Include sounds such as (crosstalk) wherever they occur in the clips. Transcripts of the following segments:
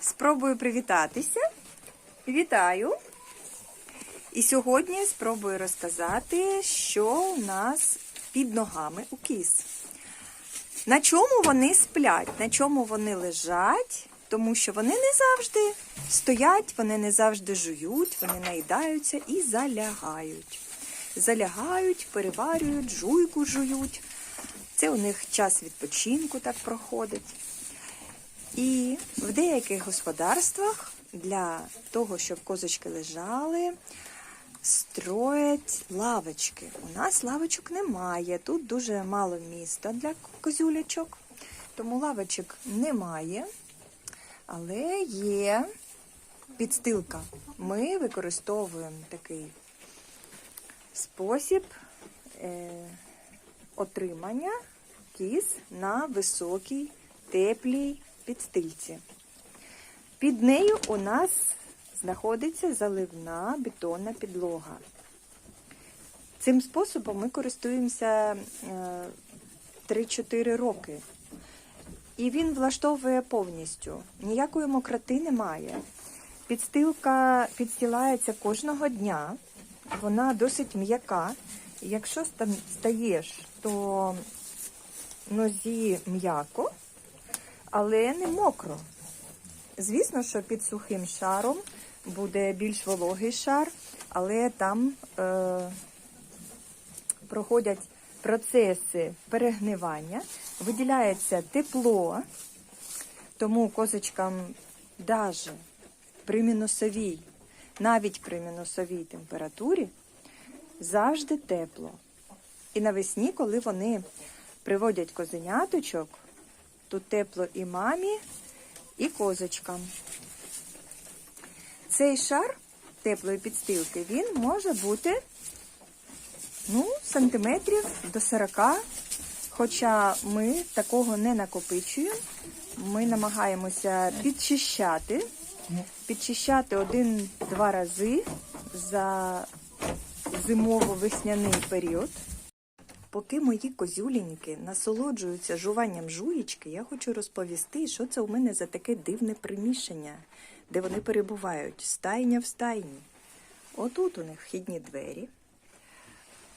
Спробую привітатися. Вітаю! І сьогодні спробую розказати, що у нас під ногами у кіз. На чому вони сплять, на чому вони лежать, тому що вони не завжди стоять, вони не завжди жують, вони наїдаються і залягають. Залягають, переварюють, жуйку жують. Це у них час відпочинку так проходить. І в деяких господарствах для того, щоб козочки лежали, строять лавочки. У нас лавочок немає. Тут дуже мало міста для козюлячок, тому лавочок немає. Але є підстилка. Ми використовуємо такий спосіб е, отримання кіз на високій, теплій підстильці. Під нею у нас знаходиться заливна бетонна підлога. Цим способом ми користуємося е, 3-4 роки. І він влаштовує повністю. Ніякої мокроти немає. Підстилка підстилається кожного дня. Вона досить м'яка. Якщо ста- стаєш, то нозі м'яко, але не мокро. Звісно, що під сухим шаром буде більш вологий шар, але там е, проходять процеси перегнивання, виділяється тепло, тому козочкам навіть при мінусовій, навіть при мінусовій температурі завжди тепло. І навесні, коли вони приводять козеняточок, тут тепло і мамі, і козочкам. Цей шар теплої підстилки він може бути ну, сантиметрів до 40, хоча ми такого не накопичуємо. Ми намагаємося підчищати, підчищати один-два рази за зимово-весняний період. Поки мої козюліньки насолоджуються жуванням жуєчки, я хочу розповісти, що це у мене за таке дивне приміщення, де вони перебувають. Стайня в стайні. Отут у них вхідні двері.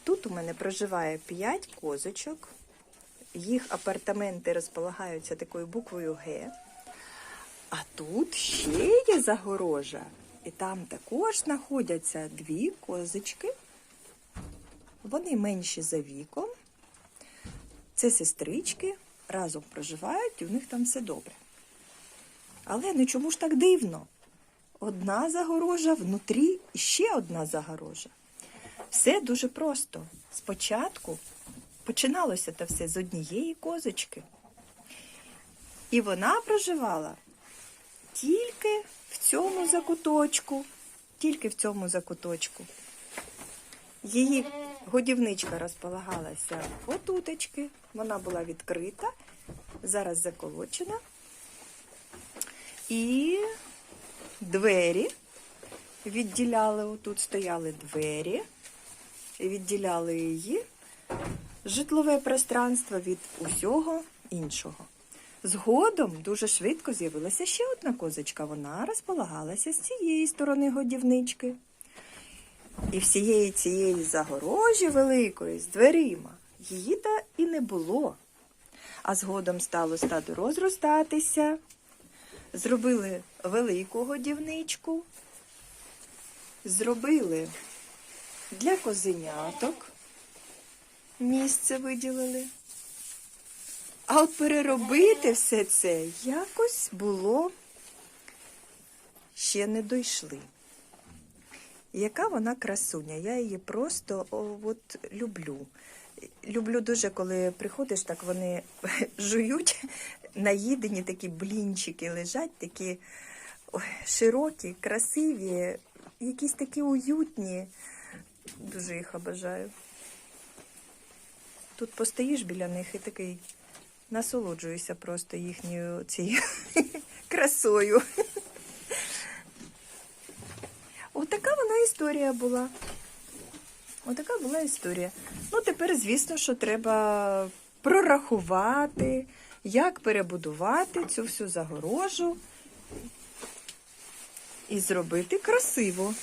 Тут у мене проживає 5 козочок. Їх апартаменти розполагаються такою буквою Г. А тут ще є загорожа. І там також знаходяться дві козочки. Вони менші за віком. Це сестрички, разом проживають, і у них там все добре. Але ну чому ж так дивно? Одна загорожа внутрі ще одна загорожа. Все дуже просто. Спочатку починалося це все з однієї козочки. І вона проживала тільки в цьому закуточку, тільки в цьому закуточку. Її годівничка розполагалася отутечки. Вона була відкрита, зараз заколочена. І двері відділяли, отут стояли двері, відділяли її житлове пространство від усього іншого. Згодом дуже швидко з'явилася ще одна козочка. Вона розполагалася з цієї сторони годівнички. І всієї цієї загорожі великої з дверима її та і не було. А згодом стало стадо розростатися, зробили велику годівничку, зробили для козеняток місце виділили. А от переробити все це якось було ще не дійшли. Яка вона красуня, я її просто о, от люблю. Люблю дуже, коли приходиш, так вони (laughs) жують, наїдені такі блінчики лежать, такі ой, широкі, красиві, якісь такі уютні. Дуже їх обожаю. Тут постоїш біля них і такий насолоджуюся просто їхньою цією (laughs) красою. Отака вона історія була. Отака була історія. Ну, тепер, звісно, що треба прорахувати, як перебудувати цю всю загорожу і зробити красиво.